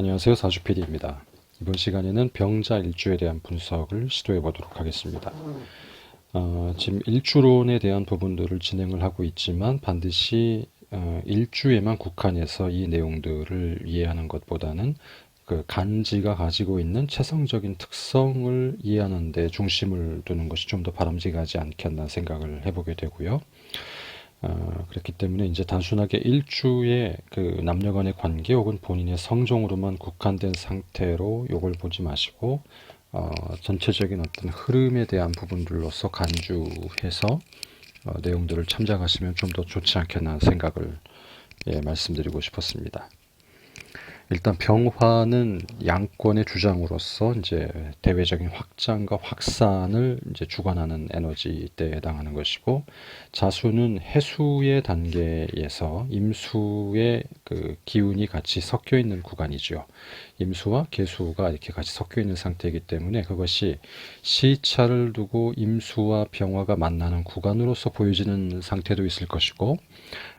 안녕하세요. 사주PD입니다. 이번 시간에는 병자 일주에 대한 분석을 시도해 보도록 하겠습니다. 어, 지금 일주론에 대한 부분들을 진행을 하고 있지만 반드시 어, 일주에만 국한해서 이 내용들을 이해하는 것보다는 그 간지가 가지고 있는 체성적인 특성을 이해하는 데 중심을 두는 것이 좀 더 바람직하지 않겠나 생각을 해보게 되고요. 어, 그렇기 때문에 이제 단순하게 일주의 그 남녀 간의 관계 혹은 본인의 성종으로만 국한된 상태로 요걸 보지 마시고 어, 전체적인 어떤 흐름에 대한 부분들로서 간주해서 어, 내용들을 참작하시면 좀 더 좋지 않겠나 생각을 예, 말씀드리고 싶었습니다. 일단 병화는 양권의 주장으로서 이제 대외적인 확장과 확산을 이제 주관하는 에너지 때 해당하는 것이고 자수는 해수의 단계에서 임수의 그 기운이 같이 섞여 있는 구간이죠. 임수와 개수가 이렇게 같이 섞여 있는 상태이기 때문에 그것이 시차를 두고 임수와 병화가 만나는 구간으로서 보여지는 상태도 있을 것이고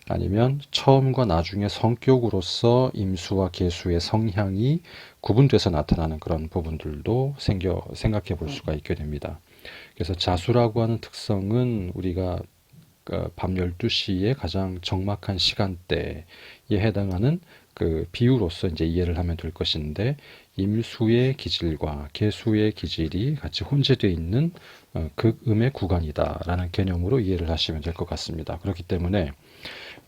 아니면 처음과 나중의 성격으로서 임수와 개수의 성향이 구분돼서 나타나는 그런 부분들도 생겨 생각해 볼 수가 있게 됩니다. 그래서 자수라고 하는 특성은 우리가 그밤 12시에 가장 적막한 시간대에 해당하는 그 비유로서 이제 이해를 하면 될 것인데 임수의 기질과 개수의 기질이 같이 혼재되어 있는 어, 극음의 구간이다라는 개념으로 이해를 하시면 될 것 같습니다. 그렇기 때문에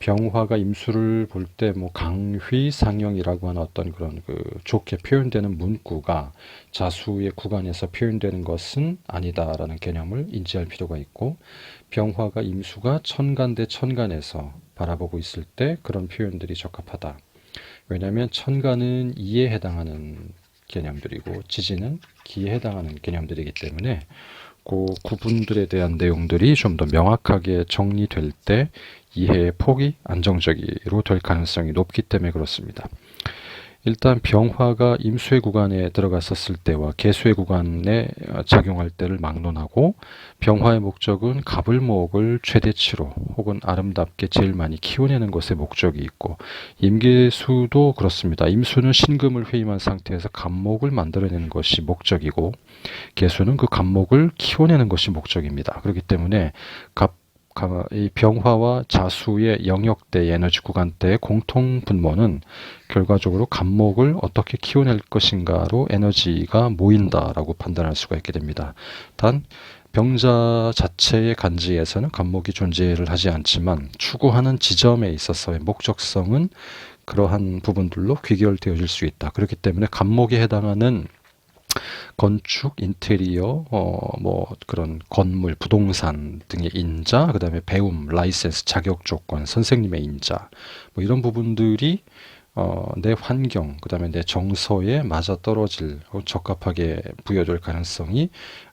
병화가 임수를 볼 때 뭐 강휘 상영이라고 하는 어떤 그런 그 좋게 표현되는 문구가 자수의 구간에서 표현되는 것은 아니다라는 개념을 인지할 필요가 있고 병화가 임수가 천간 대 천간에서 바라보고 있을 때 그런 표현들이 적합하다. 왜냐하면 천간은 이에 해당하는 개념들이고 지지는 기에 해당하는 개념들이기 때문에 그 구분들에 대한 내용들이 좀 더 명확하게 정리될 때 이해의 폭이 안정적으로 될 가능성이 높기 때문에 그렇습니다. 일단 병화가 임수의 구간에 들어갔었을 때와 개수의 구간에 작용할 때를 막론하고 병화의 목적은 갑을 목을 최대치로 혹은 아름답게 제일 많이 키워내는 것에 목적이 있고 임계수도 그렇습니다. 임수는 신금을 회임한 상태에서 갑목을 만들어내는 것이 목적이고 개수는 그 갑목을 키워내는 것이 목적입니다. 그렇기 때문에 갑 이 병화와 자수의 영역대 에너지 구간대의 공통 분모는 결과적으로 간목을 어떻게 키워낼 것인가로 에너지가 모인다라고 판단할 수가 있게 됩니다. 단 병자 자체의 간지에서는 간목이 존재를 하지 않지만 추구하는 지점에 있어서의 목적성은 그러한 부분들로 귀결되어질 수 있다. 그렇기 때문에 간목에 해당하는 건축, 인테리어, 어, 뭐 그런 건물, 부동산 등의 인자, 그다음에 배움, 라이센스, 자격 조건, 선생님의 인자, 뭐 이런 부분들이 어, 내 환경, 그다음에 내 정서에 맞아 떨어질 적합하게 부여될 가능성이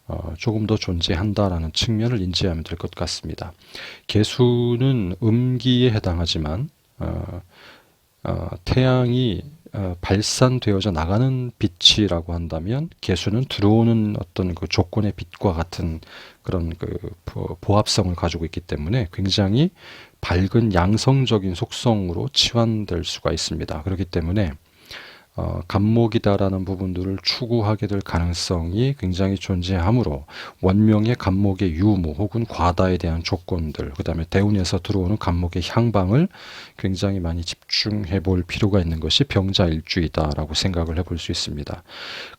어, 조금 더 존재한다라는 측면을 인지하면 될 것 같습니다. 개수는 음기에 해당하지만 어, 어, 태양이 어, 발산되어져 나가는 빛이라고 한다면 개수는 들어오는 어떤 그 조건의 빛과 같은 그런 그 보합성을 가지고 있기 때문에 굉장히 밝은 양성적인 속성으로 치환될 수가 있습니다. 그렇기 때문에 어, 감목이다라는 부분들을 추구하게 될 가능성이 굉장히 존재하므로 원명의 감목의 유무 혹은 과다에 대한 조건들 그 다음에 대운에서 들어오는 감목의 향방을 굉장히 많이 집중해 볼 필요가 있는 것이 병자일주이다라고 생각을 해볼 수 있습니다.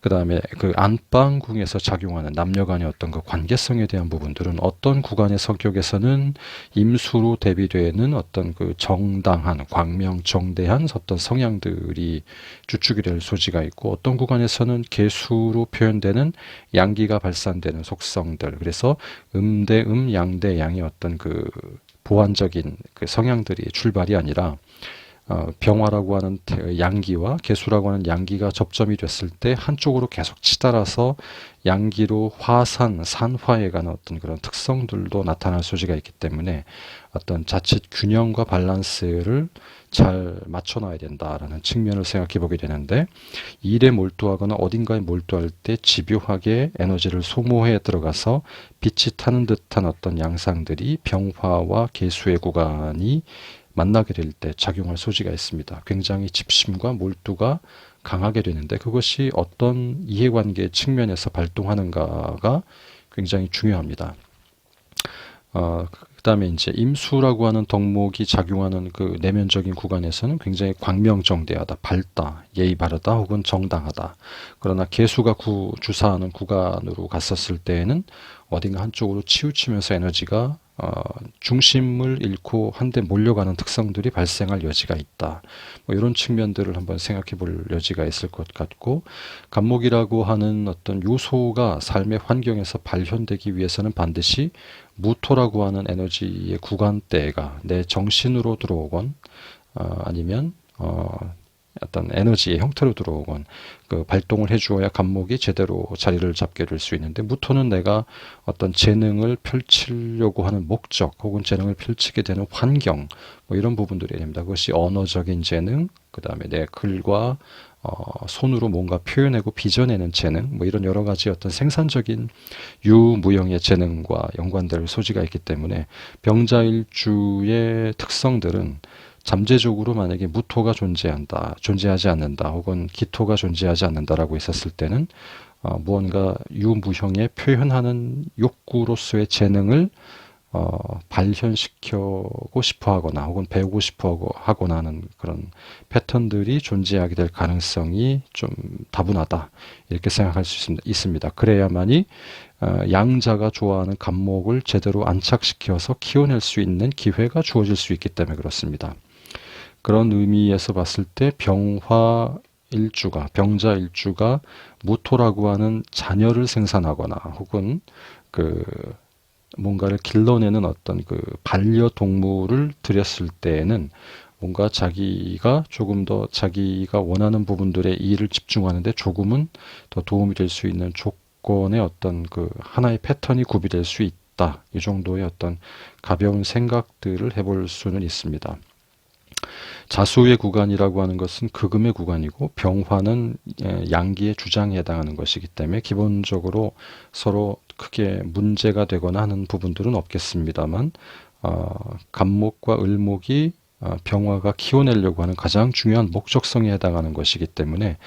그 다음에 그 안방궁에서 작용하는 남녀 간의 어떤 그 관계성에 대한 부분들은 어떤 구간의 성격에서는 임수로 대비되는 어떤 그 정당한 광명 정대한 어떤 성향들이 주 주축이 될 소지가 있고 어떤 구간에서는 개수로 표현되는 양기가 발산되는 속성들 그래서 음대 음 양대 양의 어떤 그 보완적인 그 성향들이 출발이 아니라 어, 병화라고 하는 양기와 개수라고 하는 양기가 접점이 됐을 때 한쪽으로 계속 치달아서 양기로 화산, 산화에 관한 어떤 그런 특성들도 나타날 소지가 있기 때문에 어떤 자칫 균형과 밸런스를 잘 맞춰놔야 된다라는 측면을 생각해 보게 되는데 일에 몰두하거나 어딘가에 몰두할 때 집요하게 에너지를 소모해 들어가서 빛이 타는 듯한 어떤 양상들이 병화와 개수의 구간이 만나게 될 때 작용할 소지가 있습니다. 굉장히 집심과 몰두가 강하게 되는데 그것이 어떤 이해관계 측면에서 발동하는가가 굉장히 중요합니다. 어, 그다음에 이제 임수라고 하는 덕목이 작용하는 그 내면적인 구간에서는 굉장히 광명정대하다, 밝다, 예의 바르다 혹은 정당하다. 그러나 개수가 구, 주사하는 구간으로 갔었을 때에는 어딘가 한쪽으로 치우치면서 에너지가 어, 중심을 잃고 한데 몰려가는 특성들이 발생할 여지가 있다. 뭐 이런 측면들을 한번 생각해 볼 여지가 있을 것 같고 간목이라고 하는 어떤 요소가 삶의 환경에서 발현되기 위해서는 반드시 무토라고 하는 에너지의 구간대가 내 정신으로 들어오건 어, 아니면 어, 어떤 에너지의 형태로 들어오건 그 발동을 해주어야 간목이 제대로 자리를 잡게 될 수 있는데 무토는 내가 어떤 재능을 펼치려고 하는 목적 혹은 재능을 펼치게 되는 환경 뭐 이런 부분들이 됩니다. 그것이 언어적인 재능, 그 다음에 내 글과 어, 손으로 뭔가 표현하고 빚어내는 재능, 뭐 이런 여러 가지 어떤 생산적인 유무형의 재능과 연관될 소지가 있기 때문에 병자일주의 특성들은 잠재적으로 만약에 무토가 존재한다, 존재하지 않는다, 혹은 기토가 존재하지 않는다라고 했었을 때는 어, 무언가 유무형의 표현하는 욕구로서의 재능을 어, 발현시키고 싶어 하거나 혹은 배우고 싶어 하거나 하는 그런 패턴들이 존재하게 될 가능성이 좀 다분하다. 이렇게 생각할 수 있습니다. 그래야만이 어, 양자가 좋아하는 감목을 제대로 안착시켜서 키워낼 수 있는 기회가 주어질 수 있기 때문에 그렇습니다. 그런 의미에서 봤을 때 병화 일주가 병자 일주가 무토라고 하는 자녀를 생산하거나 혹은 그 뭔가를 길러내는 어떤 그 반려동물을 들였을 때에는 뭔가 자기가 조금 더 자기가 원하는 부분들의 일을 집중하는데 조금은 더 도움이 될 수 있는 조건의 어떤 그 하나의 패턴이 구비될 수 있다. 이 정도의 어떤 가벼운 생각들을 해볼 수는 있습니다. 자수의 구간이라고 하는 것은 극음의 구간이고 병화는 예, 양기의 주장에 해당하는 것이기 때문에 기본적으로 서로 크게 문제가 되거나 하는 부분들은 없겠습니다만 어, 간목과 을목이 어, 병화가 키워내려고 하는 가장 중요한 목적성에 해당하는 것이기 때문에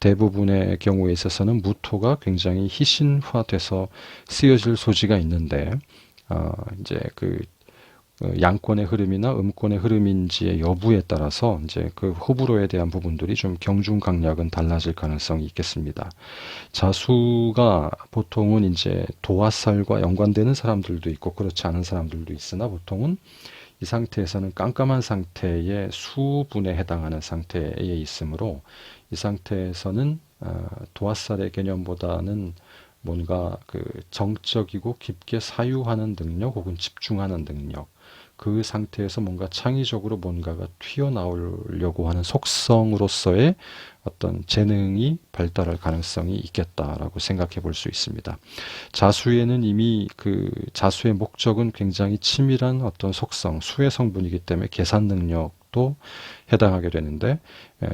대부분의 경우에 있어서는 무토가 굉장히 희신화돼서 쓰여질 소지가 있는데 어, 이제 그 어, 양권의 흐름이나 음권의 흐름인지의 여부에 따라서 이제 그 호불호에 대한 부분들이 좀 경중강약은 달라질 가능성이 있겠습니다. 자수가 보통은 이제 도화살과 연관되는 사람들도 있고 그렇지 않은 사람들도 있으나 보통은 이 상태에서는 깜깜한 상태의 수분에 해당하는 상태에 있으므로 이 상태에서는 어, 도화살의 개념보다는 뭔가 그 정적이고 깊게 사유하는 능력 혹은 집중하는 능력 그 상태에서 뭔가 창의적으로 뭔가가 튀어나오려고 하는 속성으로서의 어떤 재능이 발달할 가능성이 있겠다라고 생각해 볼 수 있습니다. 자수에는 이미 그 자수의 목적은 굉장히 치밀한 어떤 속성, 수의 성분이기 때문에 계산 능력 도 해당하게 되는데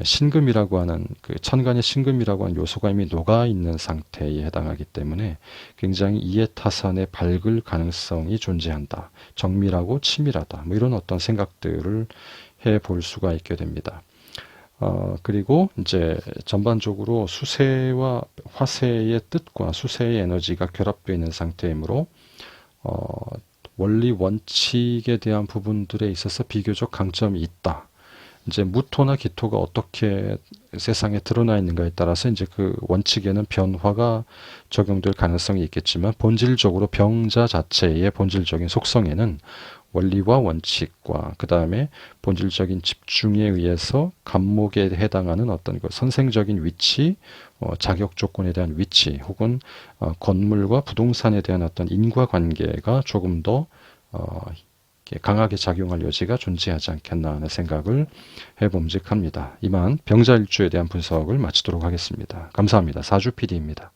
신금이라고 하는 그 천간의 신금이라고 하는 요소가 이미 녹아 있는 상태에 해당하기 때문에 굉장히 이해타산에 밝을 가능성이 존재한다. 정밀하고 치밀하다. 뭐 이런 어떤 생각들을 해 볼 수가 있게 됩니다. 어, 그리고 이제 전반적으로 수세와 화세의 뜻과 수세의 에너지가 결합되어 있는 상태이므로 어, 원리 원칙에 대한 부분들에 있어서 비교적 강점이 있다. 이제 무토나 기토가 어떻게 세상에 드러나 있는가에 따라서 이제 그 원칙에는 변화가 적용될 가능성이 있겠지만 본질적으로 병자 자체의 본질적인 속성에는 원리와 원칙과 그 다음에 본질적인 집중에 의해서 감목에 해당하는 어떤 그 선생적인 위치, 어, 자격 조건에 대한 위치, 혹은 어, 건물과 부동산에 대한 어떤 인과관계가 조금 더 어, 강하게 작용할 여지가 존재하지 않겠나 하는 생각을 해봄직합니다. 이만 병자일주에 대한 분석을 마치도록 하겠습니다. 감사합니다. 사주 PD입니다.